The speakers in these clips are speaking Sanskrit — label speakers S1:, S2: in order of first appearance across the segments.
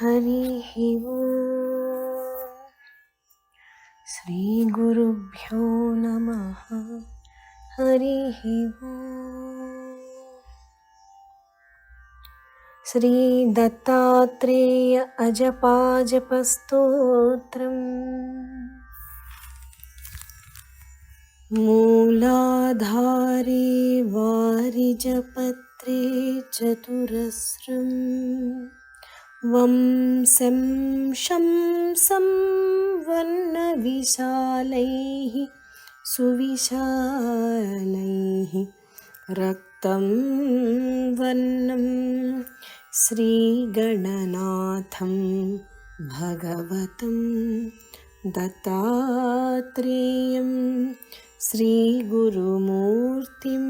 S1: हरिः श्रीगुरुभ्यो नमः। हरिः श्रीदत्तात्रेय अजपाजपस्तोत्रम्। मूलाधारे वारिजपत्रे चतुरस्रम् वं शं सं वर्णविशालैः सुविशालैः रक्तं वर्णं श्रीगणनाथं भगवतं दत्तात्रेयं श्रीगुरुमूर्तिं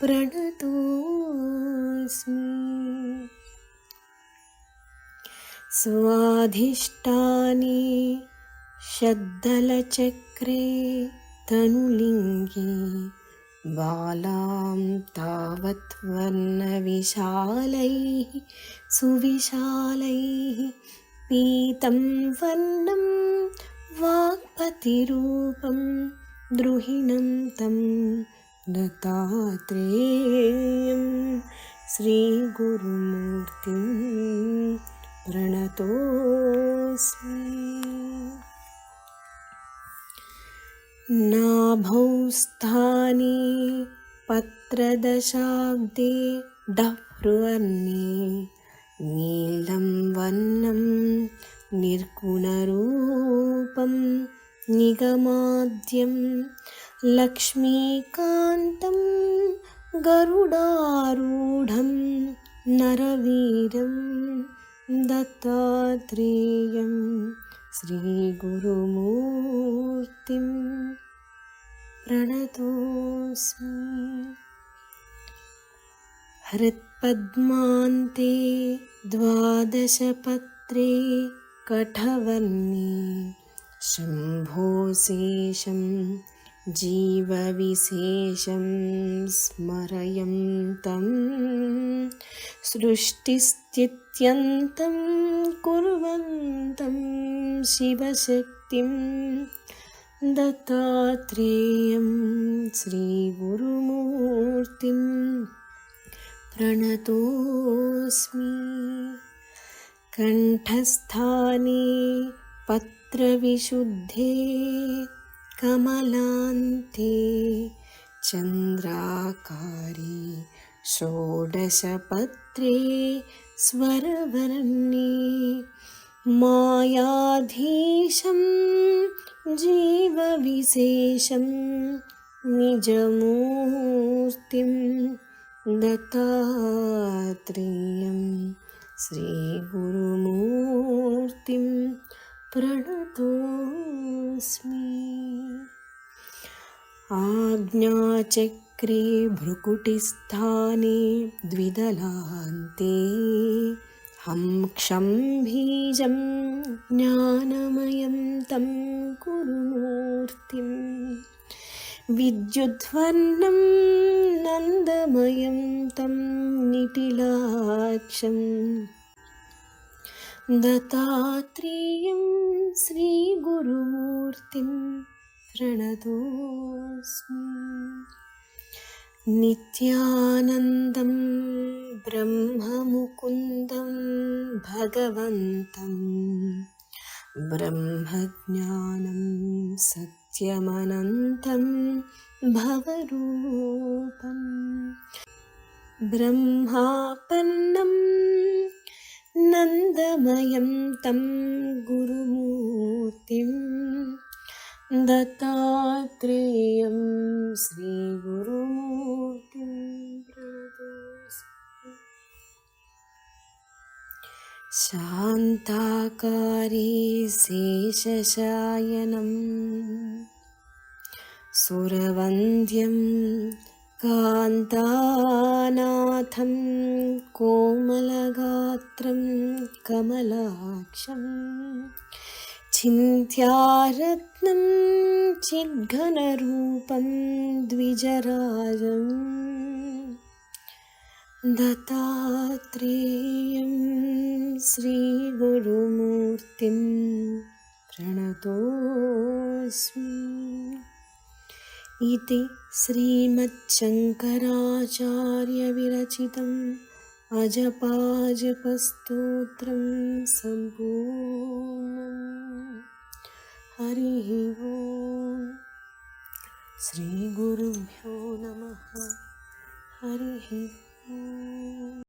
S1: प्रणतोऽस्मि स्वाधिष्ठाने शद्दलचक्रे तनुलिङ्गे बालां तावत् वर्णविशालैः सुविशालैः पीतं वर्णं वाक्पतिरूपं द्रुहिणं तं दत्तात्रेयं श्रीगुरुमूर्तिम् प्रणतोऽस्मि नाभौ स्थाने पत्रदशाब्दे डह्रुवर्णे नीलं वर्णं निर्गुणरूपं निगमाद्यं लक्ष्मीकान्तं गरुडारूढं नरवीरम् दत्तात्रेयं श्रीगुरुमूर्तिं प्रणतोऽस्मि। हृत्पद्मान्ते द्वादशपत्रे कठवर्णे शम्भोशेषं जीवविशेषं स्मरयन्तं सृष्टिस्थित्यन्तं कुर्वन्तं शिवशक्तिं दत्तात्रेयं श्रीगुरुमूर्तिं प्रणतोऽस्मि। कण्ठस्थाने पत्रविशुद्धे कमलान्ते चन्द्राकारे षोडशपत्रे स्वरवर्णे मायाधीशं जीवविशेषं निजमूर्तिं दत्तात्रेयं श्रीगुरुमूर्तिं प्रणतोऽस्मि आज्ञाचक्रे भ्रुकुटिस्थाने द्विदलान्ते हं क्षं बीजं ज्ञानमयं तं गुरुमूर्तिं विद्युद्वर्णं नन्दमयं तं निटिलाक्षं दत्तात्रेयं श्रीगुरुमूर्तिं प्रणतोऽस्मि। नित्यानन्दं ब्रह्ममुकुन्दं भगवन्तं ब्रह्मज्ञानं सत्यमनन्तं भवरूपं ब्रह्मापन्नं नन्दमयं तं गुरुमूर्तिम् दत्तात्रेयं श्रीगुरुमूर्तिं शान्ताकारे शेषशायनं सुरवन्द्यं कान्तानाथं कोमलगात्रं कमलाक्षम् चिन्त्यारत्नं चिद्घनरूपं द्विजराजम् दत्तात्रेयं श्रीगुरुमूर्तिं प्रणतोऽस्मि इति श्रीमच्छङ्कराचार्यविरचितम् अजपाजपस्तोत्रं सम्पूर्णम्। हरिः ओम्। श्रीगुरुभ्यो नमः। हरिः ओम्